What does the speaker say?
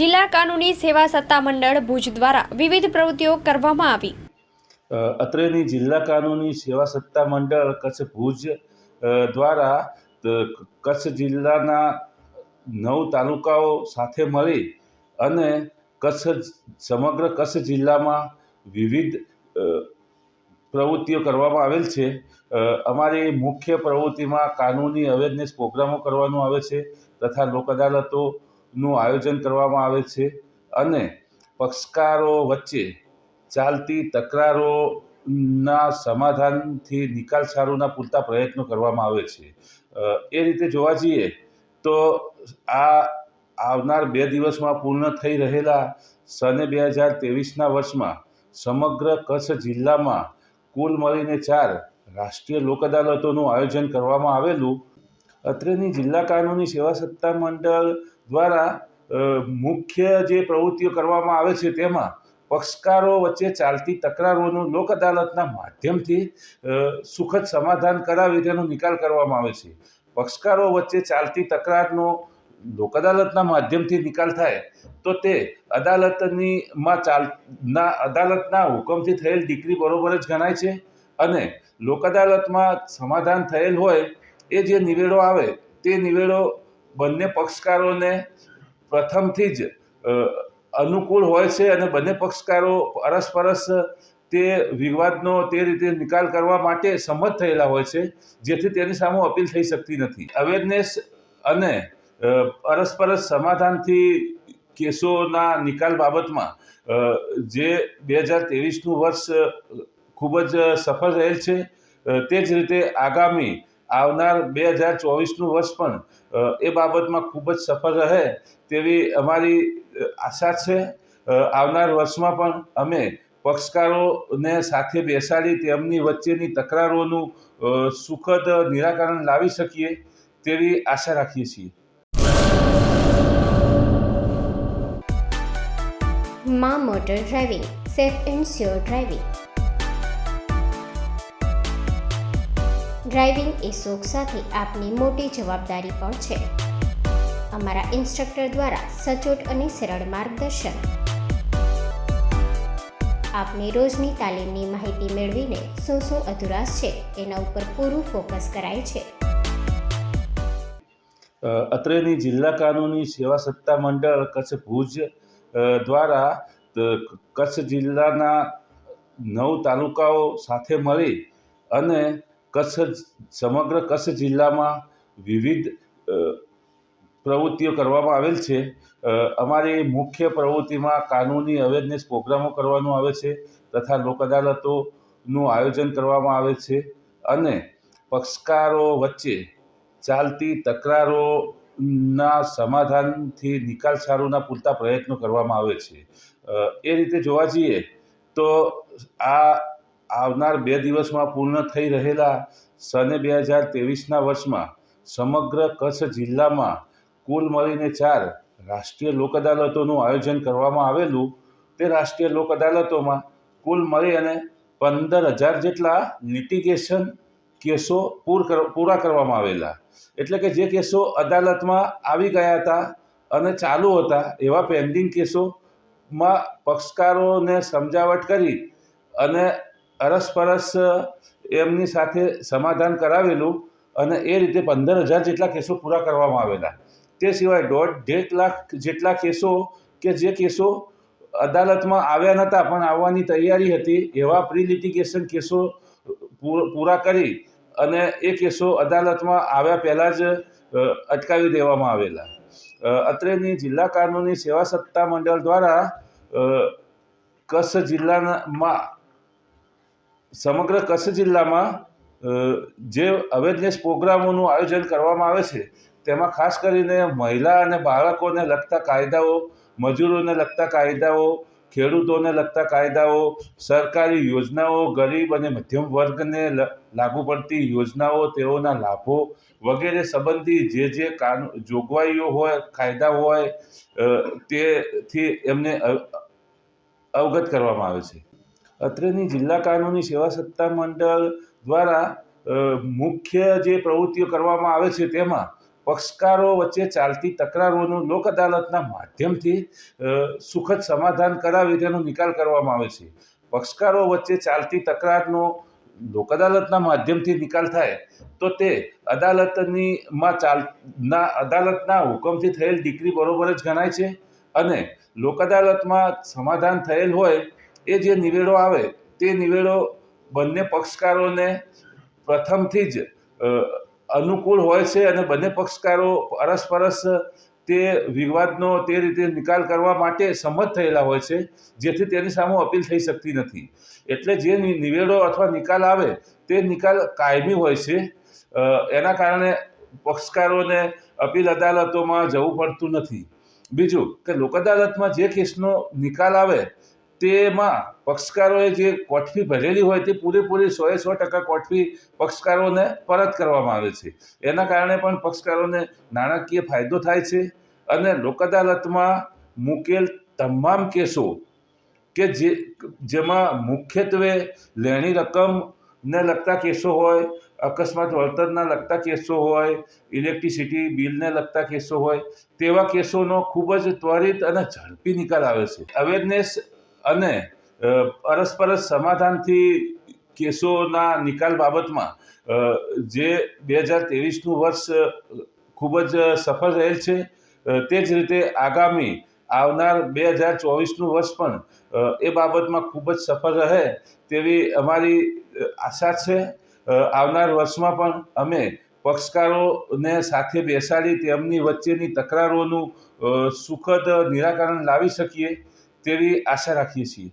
જિલ્લા કાનૂની સેવા સત્તા મંડળ ભુજ દ્વારા વિવિધ પ્રવૃત્તિઓ કરવામાં આવી. અત્રેની જિલ્લા કાનૂની સેવા સત્તા મંડળ કચ્છ ભુજ દ્વારા કચ્છ જિલ્લાના નવ તાલુકાઓ સાથે મળી અને કચ્છ સમગ્ર કચ્છ જિલ્લામાં વિવિધ પ્રવૃત્તિઓ કરવામાં આવેલ છે. અમારી મુખ્ય પ્રવૃત્તિમાં કાનૂની અવેરનેસ પ્રોગ્રામો કરવાનું આવે છે તથા લોક અદાલતોનું આયોજન કરવામાં આવે છે અને પક્ષકારો વચ્ચે ચાલતી તકરારોના સમાધાનથી નિકાલ સારોના પૂરતા પ્રયત્નો કરવામાં આવે છે. એ રીતે જોવા જઈએ તો આ આવનાર બે દિવસમાં પૂર્ણ થઈ રહેલા સને બે હજાર ત્રેવીસના વર્ષમાં સમગ્ર કચ્છ જિલ્લામાં કુલ મળીને ચાર રાષ્ટ્રીય લોક અદાલતોનું આયોજન કરવામાં આવેલું. અત્રેની જિલ્લા કાનૂની સેવા સત્તા મંડળ દ્વારા મુખ્ય જે પ્રવૃત્તિઓ કરવામાં આવે છે તેમાં પક્ષકારો વચ્ચે ચાલતી તકરારોનું લોક અદાલતના માધ્યમથી સુખદ સમાધાન કરાવી તેનો નિકાલ કરવામાં આવે છે. પક્ષકારો વચ્ચે ચાલતી તકરારનો લોક અદાલતના માધ્યમથી નિકાલ થાય, તો તે અદાલતની માં ચાલ, ના, અદાલતના હુકમથી થયેલ ડિગ્રી બરોબર જ ગણાય છે અને લોક અદાલતમાં સમાધાન થયેલ હોય, એ જે નિવેડો આવે, તે નિવેડો બંને પક્ષકારોને પ્રથમથી જ અનુકૂળ હોય છે અને બંને પક્ષકારો અરસપરસ તે વિવાદનો તે રીતે નિકાલ કરવા માટે સંમત થયેલા હોય છે, જેથી તેની સામે અપીલ થઈ શકતી નથી. અવેરનેસ અને અરસપરસ સમાધાનથી કેસોના નિકાલ બાબતમાં જે બે હજાર ત્રેવીસનું વર્ષ ખૂબ જ સફળ રહેલ છે તે જ રીતે આગામી આવનાર બે હજાર ચોવીસનું વર્ષ પણ એ બાબતમાં ખૂબ જ સફળ રહે તેવી અમારી આશા છે. આવનાર વર્ષમાં પણ અમે પક્ષકારોને સાથે બેસાડી તેમની વચ્ચેની તકરારોનું સુખદ નિરાકરણ લાવી શકીએ તેવી આશા રાખીએ છીએ. મા motor driving, safe and sure driving. Driving એ શોખ સાથે આપની મોટી જવાબદારી પણ છે. અમારા ઇન્સ્ટ્રક્ટર દ્વારા સચોટ અને સરળ માર્ગદર્શન. આપની રોજની તાલીમની માહિતી મેળવીને શું શું અધુરાશ છે એના ઉપર પૂરું ફોકસ કરાય છે. અત્રેની જિલ્લા કાનૂની સેવા સત્તા મંડળ કચ્છ ભુજ દ્વારા કચ્છ જિલ્લાના નવ તાલુકાઓ સાથે મળી અને કચ્છ સમગ્ર કચ્છ જિલ્લામાં વિવિધ પ્રવૃત્તિઓ કરવામાં આવેલ છે. અમારી મુખ્ય પ્રવૃત્તિમાં કાનૂની અવેરનેસ પ્રોગ્રામો કરવાનું આવે છે તથા લોક અદાલતોનું આયોજન કરવામાં આવે છે અને પક્ષકારો વચ્ચે ચાલતી તકરારોના સમાધાનથી નિકાલ સારુના પૂરતા પ્રયત્નો કરવામાં આવે છે. એ રીતે જોવા જઈએ તો આ આવનાર બે દિવસમાં પૂર્ણ થઈ રહેલા સને બે હજાર ત્રેવીસના વર્ષમાં સમગ્ર કચ્છ જિલ્લામાં કુલ મળીને ચાર રાષ્ટ્રીય લોક અદાલતોનું આયોજન કરવામાં આવેલું. તે રાષ્ટ્રીય લોક અદાલતોમાં કુલ મળી અને પંદર હજાર જેટલા લિટિગેશન કેસો પૂર પૂરા કરવામાં આવેલા. એટલે કે જે કેસો અદાલતમાં આવી ગયા હતા અને ચાલુ હતા, એવા પેન્ડિંગ કેસોમાં પક્ષકારોને સમજાવટ કરી અને અરસપરસ એમની સાથે સમાધાન કરાવેલું અને એ રીતે પંદર હજાર જેટલા કેસો પૂરા કરવામાં આવેલા. તે સિવાય દોઢ લાખ જેટલા કેસો કે જે કેસો અદાલતમાં આવ્યા નહોતા પણ આવવાની તૈયારી હતી એવા પ્રી લિટિગેશન કેસો પૂરા કરી અને એ કેસો અદાલતમાં આવ્યા પહેલાં જ અટકાવી દેવામાં આવેલા. અત્રેની જિલ્લા કાનૂની સેવા સત્તા મંડળ દ્વારા કચ્છ જિલ્લામાં સમગ્ર કચ્છ જિલ્લામાં જે અવેરનેસ પ્રોગ્રામોનું આયોજન કરવામાં આવે છે, તેમાં ખાસ કરીને મહિલા અને બાળકોને લગતા કાયદાઓ, મજૂરોને લગતા કાયદાઓ, ખેડૂતોને લગતા કાયદાઓ, સરકારી યોજનાઓ, ગરીબ અને મધ્યમ વર્ગને લાગુ પડતી યોજનાઓ, તેઓના લાભો વગેરે સંબંધી જે જે કાનૂ, જોગવાઈઓ હોય, કાયદા હોય તેથી એમને અવગત કરવામાં આવે છે. અત્રેની જિલ્લા કાનૂની સેવા સત્તા મંડળ દ્વારા મુખ્ય જે પ્રવૃત્તિઓ કરવામાં આવે છે તેમાં પક્ષકારો વચ્ચે ચાલતી તકરારોનું લોક અદાલતના માધ્યમથી સુખદ સમાધાન કરાવી તેનો નિકાલ કરવામાં આવે છે. પક્ષકારો વચ્ચે ચાલતી તકરારનો લોક અદાલતના માધ્યમથી નિકાલ થાય તો તે અદાલતની માં ચાલ, ના, અદાલતના હુકમથી થયેલ ડિગ્રી બરોબર જ ગણાય છે અને લોક અદાલતમાં સમાધાન થયેલ હોય એ જે નિવેડો આવે, તે નિવેડો બંને પક્ષકારોને પ્રથમથી જ અનુકૂળ હોય છે અને બંને પક્ષકારો અરસપરસ તે વિવાદનો તે રીતે નિકાલ કરવા માટે સંમત થયેલા હોય છે, જેથી તેની સામે અપીલ થઈ શકતી નથી. એટલે જે નિવેડો અથવા નિકાલ આવે, તે નિકાલ કાયમી હોય છે. એના કારણે પક્ષકારોને અપીલ અદાલતોમાં જવું પડતું નથી. બીજું કે લોક અદાલતમાં જે કેસનો નિકાલ આવે તેમાં પક્ષકારોએ જે કોઠવી ભરેલી હોય તે પૂરેપૂરી સોએ સો ટકા કોઠવી પક્ષકારોને પરત કરવામાં આવે છે. એના કારણે પણ પક્ષકારોને નાણાકીય ફાયદો થાય છે અને લોક અદાલતમાં મૂકેલ તમામ કેસો કે જે, જેમાં મુખ્યત્વે લેણી રકમને લગતા કેસો હોય, અકસ્માત વળતરના લગતા કેસો હોય, ઇલેક્ટ્રિસિટી બિલને લગતા કેસો હોય, તેવા કેસોનો ખૂબ જ ત્વરિત અને ઝડપી નિકાલ આવે છે. અવેરનેસ અને પરસ્પરસ સમાધાનથી કેસોના નિકાલ બાબતમાં જે બે હજાર ત્રેવીસનું વર્ષ ખૂબ જ સફળ રહેલ છે તે જ રીતે આગામી, આવનાર બે હજાર ચોવીસનું વર્ષ પણ એ બાબતમાં ખૂબ જ સફળ રહે તેવી અમારી આશા છે. આવનાર વર્ષમાં પણ અમે પક્ષકારોને સાથે બેસાડી તેમની વચ્ચેની તકરારોનું સુખદ નિરાકરણ લાવી શકીએ. તેવી આશા રાખીએ છીએ